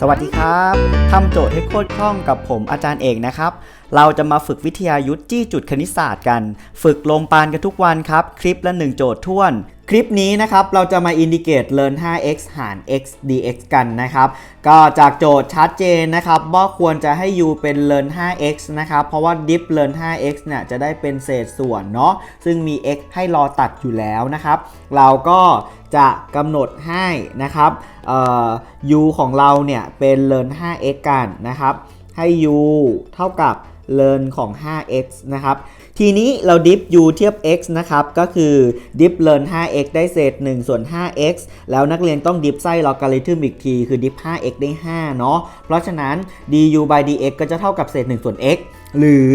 สวัสดีครับทำโจทย์ให้โคตรคล่องกับผมอาจารย์เอกนะครับ เราจะมาฝึกวิทยายุทธ์จี้จุดคณิตศาสตร์กัน ฝึกลงปานกันทุกวันครับ คลิปละ 1 โจทย์ท่วน คลิปนี้นะครับเราจะมาอินดิเกต learn 5x หาร x dx กันนะครับ ก็จากโจทย์ชัดเจนนะครับ ว่าควรจะให้ u เป็น learn 5x นะครับ เพราะว่า diff learn 5x เนี่ยจะได้เป็นเศษส่วนเนาะซึ่งมี x ให้รอตัดอยู่แล้วนะครับ เราก็จะกำหนดให้นะครับ u ของเราเนี่ยเป็น learn 5x กันนะครับ ให้ u เท่ากับ learn ของ 5x นะครับ ทีนี้เราดิฟ u เทียบ x นะครับ ก็คือดิฟ learn 5x ได้เศษ 1 ส่วน 5x แล้วนักเรียนต้องดิฟไส้ลอการิทึมอีกที คือดิฟ 5x ได้ 5 เนาะ เพราะฉะนั้น du by dx ก็จะเท่ากับเศษ 1 ส่วน x หรือ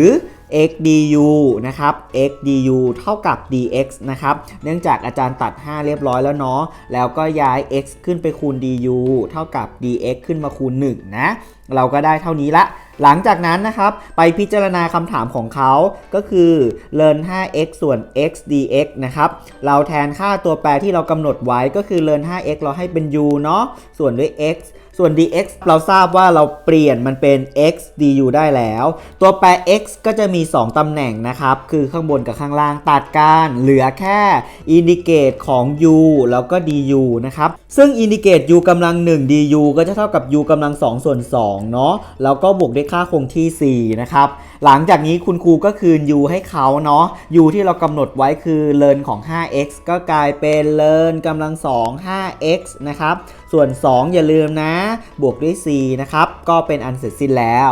x du นะครับ x du เท่ากับ dx นะครับ เนื่องจากอาจารย์ตัด 5 เรียบร้อยแล้วเนาะ แล้วก็ย้าย x ขึ้นไปคูณ du เท่ากับ dx ขึ้นมาคูณ 1 นะ เราก็ได้เท่านี้ละ หลังจากนั้นนะครับ ไปพิจารณาคำถามของเขาก็คือ learn 5x ส่วน x dx นะครับ เราแทนค่าตัวแปรที่เรากำหนดไว้ก็คือ learn 5x เราให้เป็น u เนาะ ส่วนด้วย x ส่วน dx เราทราบว่าเราเปลี่ยนมันเป็น x du ได้แล้ว ตัวแปร x ก็จะมี 2 ตำแหน่งนะครับ คือข้างบนกับข้างล่างตัดกันเหลือแค่อินดิเกตของ u แล้วก็ du นะครับ ซึ่งอินดิเกต u กำลัง 1 du ก็จะเท่ากับ u กำลัง 2 ส่วน2เนาะแล้วก็บวกด้วยค่าคงที่ 4 นะครับ หลังจากนี้คุณครูก็คืน u ให้เขาเนาะ u ที่เรากำหนดไว้คือ learn ของ 5x ก็กลายเป็น learn กำลัง 2 5x นะครับส่วน 2 อย่าลืมนะ บวกด้วย4นะครับ ก็เป็นอันเสร็จสิ้นแล้ว